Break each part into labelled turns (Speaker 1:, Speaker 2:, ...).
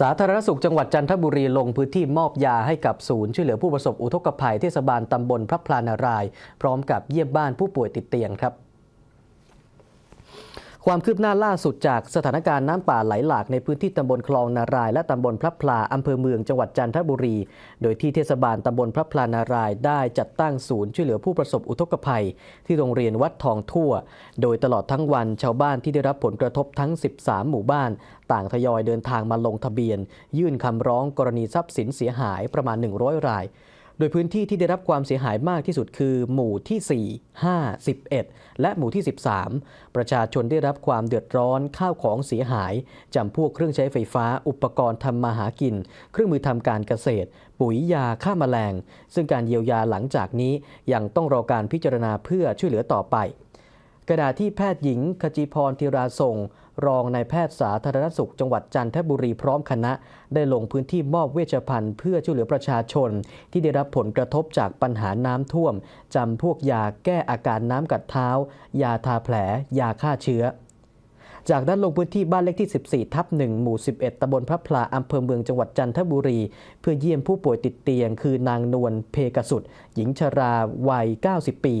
Speaker 1: สาธารณสุขจังหวัดจันทบุรีลงพื้นที่มอบยาให้กับศูนย์ช่วยเหลือผู้ประสบอุทกภัยเทศบาลตำบลพระพลานารายณ์พร้อมกับเยี่ยมบ้านผู้ป่วยติดเตียงครับ ความคืบหน้าล่าสุดจากสถานการณ์น้ำป่าไหลหลากในพื้นที่ตำบลคลองนาราย และตำบลพระพลาอำเภอเมืองจังหวัดจันทบุรี โดยที่เทศบาลตำบลพระพลานาราย ได้จัดตั้งศูนย์ช่วยเหลือผู้ประสบอุทกภัย ที่โรงเรียนวัดทองทั่ว โดยตลอดทั้งวันชาวบ้านที่ได้รับผลกระทบทั้ง 13 หมู่บ้าน ต่างทยอยเดินทางมาลงทะเบียน ยื่นคำร้องกรณีทรัพย์สินเสียหายประมาณ 100 ราย โดยพื้นที่ที่ได้รับความเสียหายมากที่สุดคือ หมู่ที่ 4 5 11 และหมู่ที่ 13 ประชาชนได้รับความเดือดร้อนข้าวของเสียหาย จำพวกเครื่องใช้ไฟฟ้า อุปกรณ์ทำมาหากิน เครื่องมือทำการเกษตร ปุ๋ยยาฆ่าแมลง ซึ่งการเยียวยาหลังจากนี้ยังต้องรอการพิจารณาเพื่อช่วยเหลือต่อไป กระดาษที่แพทย์หญิงขจีพรธีราส่ง รองนายแพทย์สาธารณสุขจังหวัดจันทบุรีพร้อมคณะ ได้ลงพื้นที่มอบเวชภัณฑ์เพื่อช่วยเหลือประชาชน ที่ได้รับผลกระทบจากปัญหาน้ำท่วมจำพวกยาแก้อาการน้ำกัดเท้า ยาทาแผล ยาฆ่าเชื้อ จากนั้นลงพื้นที่บ้านเลขที่ 14 ทับ 1 หมู่ 11ตำบลพระพลาอำเภอเมืองจังหวัดจันทบุรี เพื่อเยี่ยมผู้ป่วยติดเตียง คือนางนวลเพกสุด หญิงชราวัย 90 ปี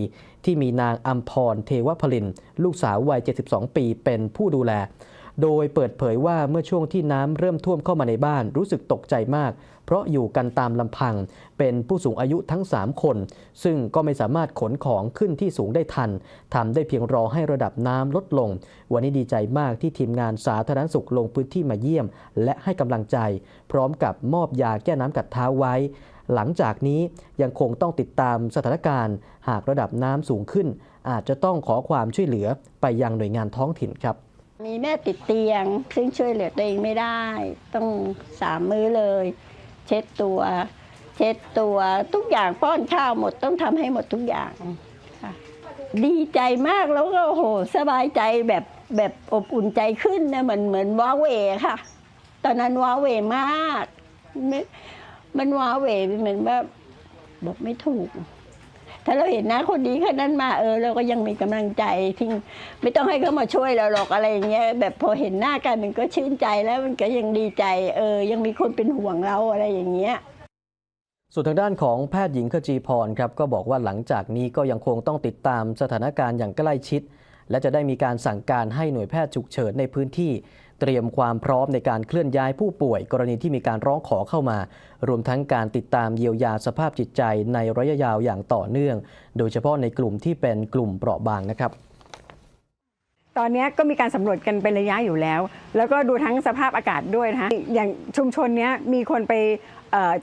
Speaker 1: ที่มีนางอัมพรเทวพลิน ลูกสาววัย 72 ปีเป็นผู้ดูแล โดยเปิดเผยว่าเมื่อช่วงที่น้ำเริ่มท่วมเข้ามาในบ้านรู้สึกตกใจมาก เพราะอยู่กันตามลำพัง เป็นผู้สูงอายุทั้ง 3 คน ซึ่งก็ไม่สามารถขนของขึ้นที่สูงได้ทันทำได้เพียงรอให้ระดับน้ำลดลง วันนี้ดีใจมากที่ทีมงานสาธารณสุขลงพื้นที่มาเยี่ยม และให้กำลังใจ พร้อมกับมอบยาแก้น้ำกัดเท้าไว้หลังจากนี้ยังคงต้องติดตามสถานการณ์ หากระดับน้ำสูงขึ้น อาจจะต้องขอความช่วยเหลือไปยังหน่วยงานท้องถิ่นครับ
Speaker 2: มีแม่ติดเตียง ซึ่งช่วยเหลือตัวเองไม่ได้ ต้องสามมื้อเลย เช็ดตัว เช็ดตัวทุกอย่างป้อนข้าวหมดต้องทำให้หมดทุกอย่างค่ะดีใจมากแล้วก็โอ้โหสบายใจแบบแบบอบอุ่นใจขึ้นนะเหมือนเหมือนว้าเวค่ะ ตอนนั้นว้าเวมาก มันว้าเวเหมือนแบบบอกไม่ถูก ถ้าเราเห็นหน้าคนดีแค่นั้นมาเออเราก็ยังมีกำลังใจที่ไม่ต้องให้เขามาช่วยเราหรอกอะไรอย่างเงี้ยแบบพอเห็นหน้ากันมันก็ชื่นใจแล้วมันก็ยังดีใจ เออ ยังมีคนเป็นห่วงเราอะไรอย่างเงี้ย
Speaker 1: ส่วนทางด้านของแพทย์หญิงขจีพรครับก็บอกว่าหลังจากนี้ก็ยังคงต้องติดตามสถานการณ์อย่างใกล้ชิด และจะได้มีการสั่งการให้หน่วยแพทย์ฉุกเฉินในพื้นที่ เตรียมความพร้อมในการเคลื่อนย้ายผู้ป่วย กรณีที่มีการร้องขอเข้ามา รวมทั้งการติดตามเยียวยาสภาพจิตใจในระยะยาวอย่างต่อเนื่อง โดยเฉพาะในกลุ่มที่เป็นกลุ่มเปราะบางนะครับ
Speaker 3: ตอนนี้ก็มีการสำรวจกันเป็นระยะอยู่แล้ว แล้วก็ดูทั้งสภาพอากาศด้วยนะคะอย่างชุมชนนี้มีคนไป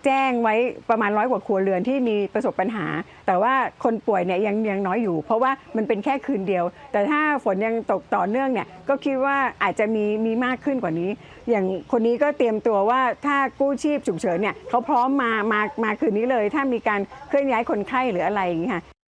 Speaker 3: แจ้งไว้ประมาณร้อยกว่าครัวเรือนที่มีประสบปัญหา แต่ว่าคนป่วยเนี่ยยังยังน้อยอยู่ เพราะว่ามันเป็นแค่คืนเดียว แต่ถ้าฝนยังตกต่อเนื่องเนี่ยก็คิดว่าอาจจะมีมีมากขึ้นกว่านี้ อย่างคนนี้ก็เตรียมตัวว่าถ้ากู้ชีพฉุกเฉินเนี่ยเขาพร้อมมามามาคืนนี้เลย ถ้ามีการเคลื่อนย้ายคนไข้หรืออะไรอย่างนี้ค่ะ